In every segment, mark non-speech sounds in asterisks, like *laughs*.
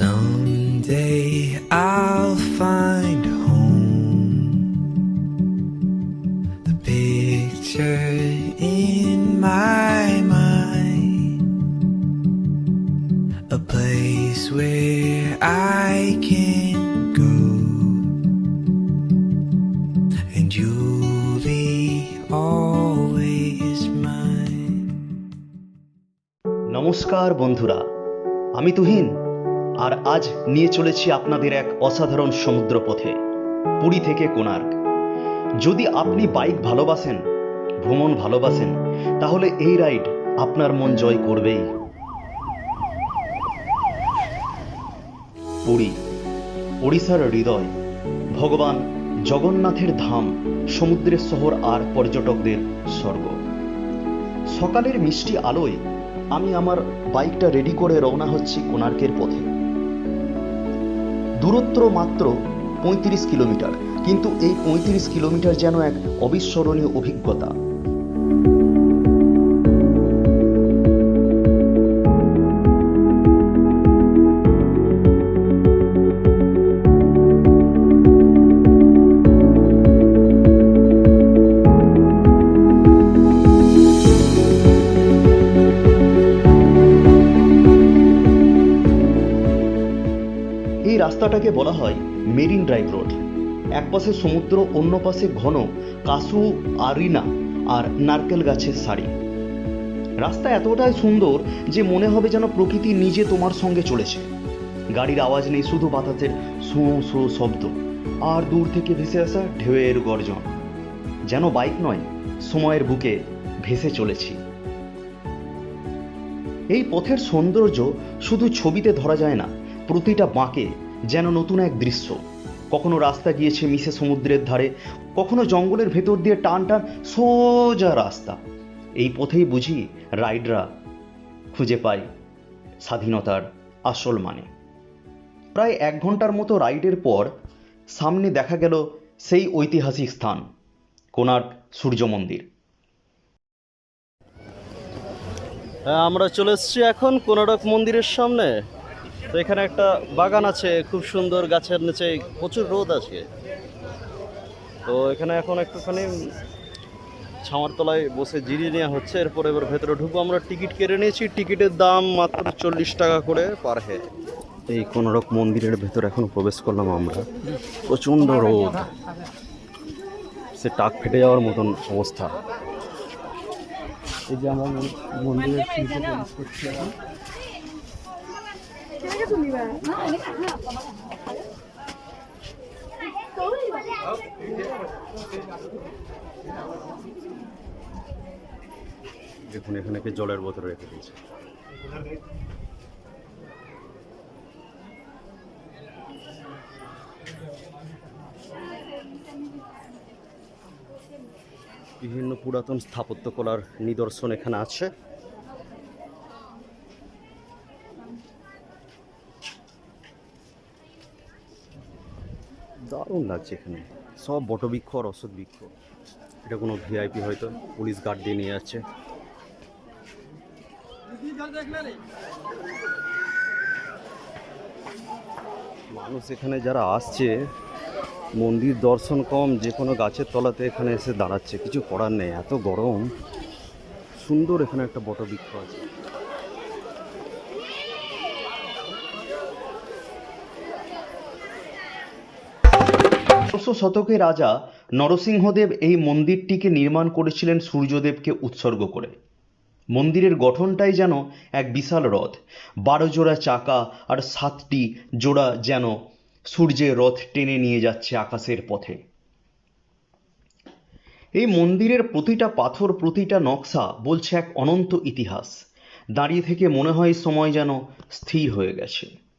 Someday I'll find home. The picture in my mind. A place where I can go. And you'll be always mine. নমস্কার বন্ধুরা আমি তুহিন আর আজ নিয়ে চলেছি আপনাদের এক অসাধারণ সমুদ্র পথে পুরী থেকে কোণার্ক। যদি আপনি বাইক ভালোবাসেন, ভ্রমণ ভালোবাসেন, তাহলে এই রাইড আপনার মন জয় করবেই। পুরী, ওড়িশার হৃদয়, ভগবান জগন্নাথের ধাম, সমুদ্রের শহর আর পর্যটকদের স্বর্গ। সকালের মিষ্টি আলোয় আমি আমার বাইকটা রেডি করে রওনা হচ্ছি কোণার্কের পথে। দূরত্ব মাত্র পঁয়ত্রিশ কিলোমিটার। কিন্তু এই পঁয়ত্রিশ কিলোমিটার যেন এক অবিস্মরণীয় অভিজ্ঞতা। রাস্তাটাকে বলা হয় মেরিন ড্রাইভ রোড। এক পাশে সমুদ্র, অন্য পাশে ঘন কাসু, আরিনা আর নারকেল গাছের সারি। রাস্তা এতটাই সুন্দর যে মনে হবে যেন প্রকৃতি নিজে তোমার সঙ্গে চলেছে। গাড়ির আওয়াজ নেই, শুধু বাতাসের শো শো শব্দ। আর দূর থেকে ভেসে আসা ঢেউয়ের গর্জন। যেন বাইক নয়, সময়ের বুকে ভেসে চলেছি। এই পথের সৌন্দর্য শুধু ছবিতে ধরা যায় না, প্রতিটা বাঁকে যেন নতুন এক দৃশ্য। কখনো রাস্তা গিয়েছে মিশে সমুদ্রের ধারে, কখনো জঙ্গলের ভেতর দিয়ে টান টান সোজা রাস্তা। এই পথেই বুঝি রাইডরা খুঁজে পায় স্বাধীনতার আসল মানে। প্রায় এক ঘণ্টার মতো রাইডের পর সামনে দেখা গেল সেই ঐতিহাসিক স্থান, কোণার্ক সূর্য মন্দির। হ্যাঁ আমরা চলে এসেছি এখন কোনারক মন্দিরের সামনে। তো এখানে একটা বাগান আছে, খুব সুন্দর গাছের নিচে প্রচুর রোদ আছে। তো এখানে এখন একটুখানি ছামার তলায় বসে জিরিয়ে নেওয়া হচ্ছে, এরপর এবার ভেতরে ঢুকবো। আমরা টিকিট কেটে নিয়েছি, টিকিটের দাম মাত্র চল্লিশ টাকা করে পার হেড। এই কোনারক মন্দিরের ভেতর এখন প্রবেশ করলাম আমরা। প্রচণ্ড রোদ। সে টাক ফেটে যাওয়ার মতন অবস্থা। এই যে আমরা মন্দিরের শিল্পে প্রবেশ করছি এখন দেখুন এখানে কি জলের বোতল রেখে দিয়েছে। বিভিন্ন পুরাতন স্থাপত্যকলার নিদর্শন এখানে আছে। দারুণ লাগছে এখানে। সব বটবৃক্ষ আর অশোক বৃক্ষ এটা কোনো ভিআইপি হয়তো, পুলিশ গার্ড দিয়ে নিয়ে যাচ্ছে মানুষ এখানে যারা আসছে, মন্দির দর্শন কম, যে কোনো গাছের তলাতে এখানে এসে দাঁড়াচ্ছে। কিছু করার নেই, এত গরম। সুন্দর এখানে একটা বটবৃক্ষ আছে। ষোড়শ শতকে রাজা নরসিংহদেব এই মন্দিরটিকে নির্মাণ করেছিলেন সূর্যদেবকে উৎসর্গ করে। মন্দিরের গঠনটাই যেন এক বিশাল রথ। বারো জোড়া চাকা আর সাতটি জোড়া যেন সূর্যের রথ টেনে নিয়ে যাচ্ছে আকাশের পথে। এই মন্দিরের প্রতিটা পাথর, প্রতিটা নকশা বলছে এক অনন্ত ইতিহাস। দাঁড়িয়ে থেকে মনে হয় সময় যেন স্থির হয়ে গেছে।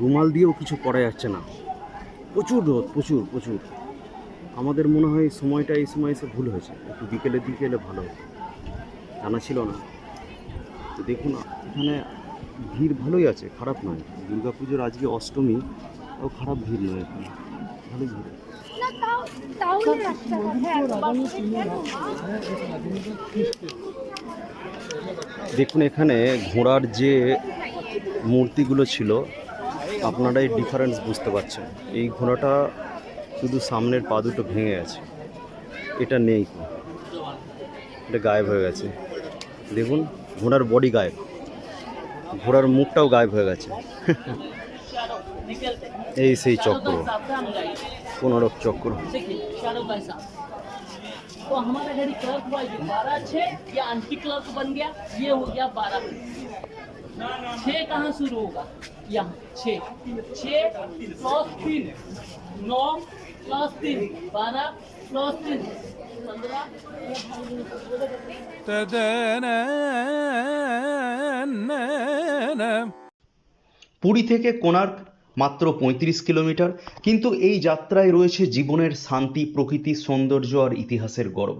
রুমাল দিয়েও কিছু করা যাচ্ছে না। প্রচুর রোদ, প্রচুর প্রচুর। আমাদের মনে হয় সময়টা এই সময় এসে ভুল হয়েছে। একটু বিকেলের দিকে এলে ভালো হতো। জানা ছিল না। তো দেখুন, এখানে ভিড় ভালোই আছে, খারাপ নয়। দুর্গাপুজোর আজকে অষ্টমী ও খারাপ ভিড় নয় এখানে। ভালো ভিড় তাও দেখুন, এখানে ঘোড়ার যে মূর্তিগুলো ছিল আপনারা এই ডিফারেন্স বুঝতে পারছেন এই ঘোড়াটা শুধু সামনের পা দুটো ভেঙে গেছে এটা নেই কো। এটা গায়েব হয়ে গেছে দেখুন ঘোড়ার বডি গায়েব ঘোড়ার মুখটাও গায়েব হয়ে গেছে *laughs* এই সেই চক্র কোনরক চক্র देखिए शाहरुख भाई साहब तो हमारा गाड़ी क्लर्क हुआ ये बारह छः या एंटी क्लर्क बन गया ये हो गया बारह छः कहाँ शुरू होगा यहाँ छः छः प्लस तीन नौ प्लस तीन बारह प्लस तीन पंद्रह পুরী থেকে কোণার্ক মাত্র পঁয়ত্রিশ কিলোমিটার কিন্তু এই যাত্রায় রয়েছে জীবনের শান্তি প্রকৃতির সৌন্দর্য আর ইতিহাসের গর্ব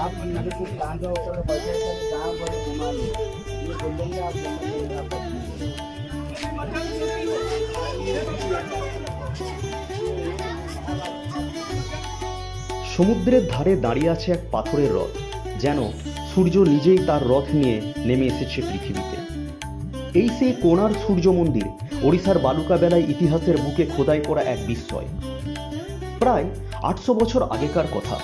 आप मेरे को कांधे ऊपर बैठे कर गाँव भर घुमा लो ये बोलेंगे आप बोलेंगे आप अपनी। সমুদ্রের ধারে দাঁড়িয়ে আছে এক পাথরের রথ যেন সূর্য নিজেই তার রথ নিয়ে নেমে এসেছে পৃথিবীতে এই সেই কোণার সূর্য মন্দির ওড়িশার বালুকা বেলায় ইতিহাসের বুকে খোদাই করা এক বিস্ময় প্রায় আটশো বছর আগেকার কথা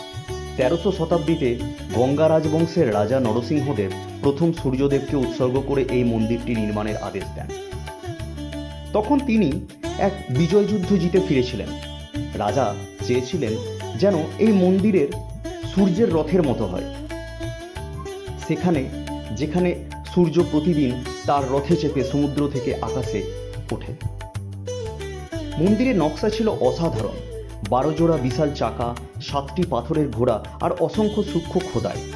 তেরোশো শতাব্দীতে গঙ্গা রাজবংশের রাজা নরসিংহদেব প্রথম সূর্যদেবকে উৎসর্গ করে এই মন্দিরটি নির্মাণের আদেশ দেন। তখন তিনি এক বিজয় যুদ্ধ জিতে ফিরেছিলেন। রাজা চেয়েছিলেন যেন এই মন্দিরের সূর্যের রথের মতো হয়। সেখানে, যেখানে সূর্য প্রতিদিন তার রথে চেপে সমুদ্র থেকে আকাশে ওঠে। মন্দিরের নকশা ছিল অসাধারণ। বারো জোড়া বিশাল চাকা, সাতটি পাথরের ঘোড়া আর অসংখ্য সূক্ষ্ম খোদাই।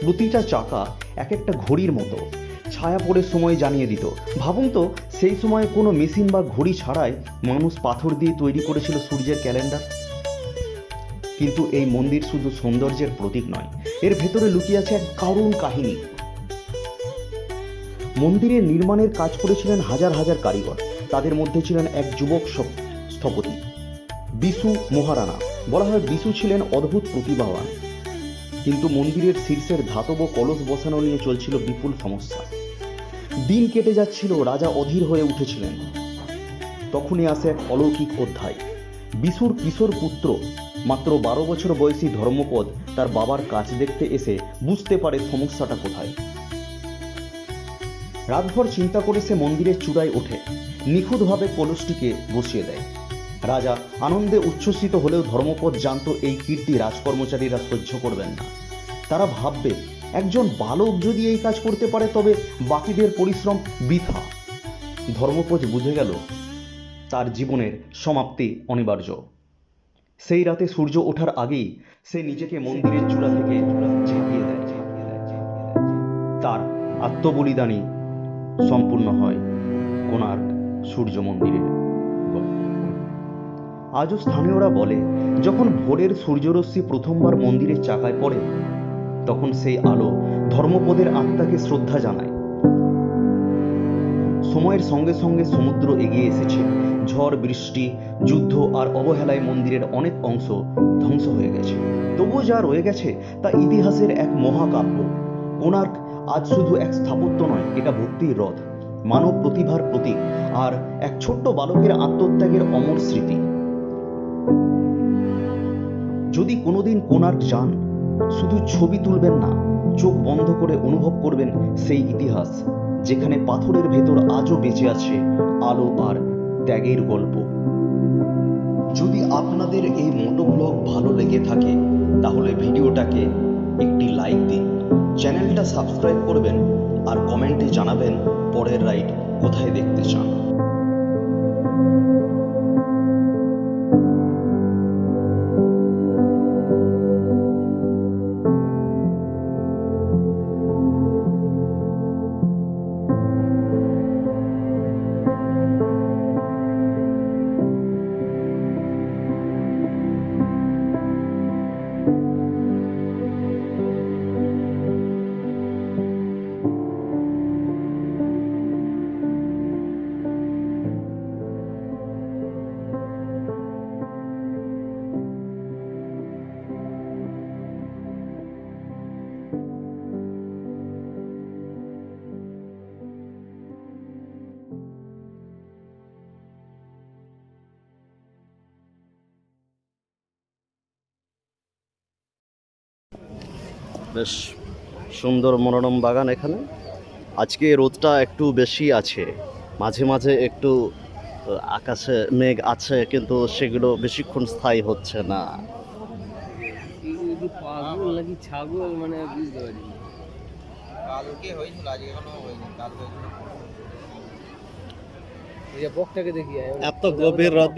প্রতিটা চাকা এক একটা ঘড়ির মতো। ছায়া পড়ে সময় জানিয়ে দিত। ভাবুন তো, সেই সময় কোনো মেশিন বা ঘড়ি ছাড়াই মানুষ পাথর দিয়ে তৈরি করেছিল সূর্যের ক্যালেন্ডার। কিন্তু এই মন্দির শুধু সৌন্দর্যের প্রতীক নয়, এর ভেতরে লুকিয়ে আছে এক কারুণ কাহিনী। মন্দিরের নির্মাণের কাজ করেছিলেন হাজার হাজার কারিগর। তাদের মধ্যে ছিলেন এক যুবক স্থপতি। বিশু মহারানা। বলা হয় বিশু ছিলেন অদ্ভুত প্রতিভাবান। কিন্তু মন্দিরের শীর্ষের ধাতব কলস বসানো নিয়ে চলছিল বিপুল সমস্যা। দিন কেটে যাচ্ছিল, রাজা অধীর হয়ে উঠেছিলেন। তখনই আসে এক অলৌকিক অধ্যায়। বিশুর কিশোর পুত্র, মাত্র বারো বছর বয়সী ধর্মপদ, তার বাবার কাজ দেখতে এসে বুঝতে পারে সমস্যাটা কোথায়। রাতভর চিন্তা করে সে মন্দিরের চূড়ায় ওঠে। নিখুঁতভাবে কলসটিকে বসিয়ে দেয়। রাজা আনন্দে উচ্ছ্বসিত হলেও ধর্মপদ জানত এই কীর্তি রাজকর্মচারীরা সহ্য করবেন না। তারা ভাববে, একজন বালক যদি এই কাজ করতে পারে, তবে বাকিদের পরিশ্রম বৃথা। ধর্মপদ বুঝে গেল, তার জীবনের সমাপ্তি অনিবার্য। সেই রাতে সূর্য ওঠার আগেই সে নিজেকে মন্দিরের চূড়া থেকে ঝাঁপিয়ে দেয়। তার আত্মবলিদানই সম্পূর্ণ হয় কোণার্ক সূর্য মন্দিরের গল্প। আজও স্থানীয়রা বলে, যখন ভোরের সূর্যরশ্মি প্রথমবার মন্দিরের চাকায় পড়ে, তখন সেই আলো ধর্মপদের আত্মাকে শ্রদ্ধা জানায়। সময়ের সঙ্গে সঙ্গে সমুদ্র এগিয়ে এসেছে। ঝড়, বৃষ্টি, যুদ্ধ আর অবহেলায় মন্দিরের অনেক অংশ ধ্বংস হয়ে গেছে। তবুও যা রয়ে গেছে তা ইতিহাসের এক মহাকাব্য। কোণার্ক আজ শুধু এক স্থাপত্য নয়, এটা ভক্তির রথ, মানব প্রতিভার প্রতীক আর এক ছোট্ট বালকের আত্মত্যাগের অমর স্মৃতি। যদি কোনোদিন কোণার্ক যান শুধু ছবি তুলবেন না, চোখ বন্ধ করে অনুভব করবেন সেই ইতিহাস, যেখানে পাথরের ভেতর আজও বেঁচে আছে আলো আর ত্যাগের গল্প। যদি আপনাদের এই মোটো ব্লগ ভালো লেগে থাকে, তাহলে ভিডিওটাকে একটি লাইক দিন, চ্যানেলটা সাবস্ক্রাইব করবেন, আর কমেন্টে জানাবেন পরের রাইড কোথায় দেখতে চান। বেশ সুন্দর মনোরম বাগান এখানে। আজকে রোদটা একটু বেশি আছে। মাঝে মাঝে একটু আকাশে মেঘ আছে কিন্তু সেগুলো বেশিক্ষণ স্থায়ী হচ্ছে না। ছাগল মানে বুঝতে পারি কালকে হয়েছিল আজকে এখনও হয়নি কাল হয়েছিল। এই যে বকটাকে দেখি এত গভীর রদ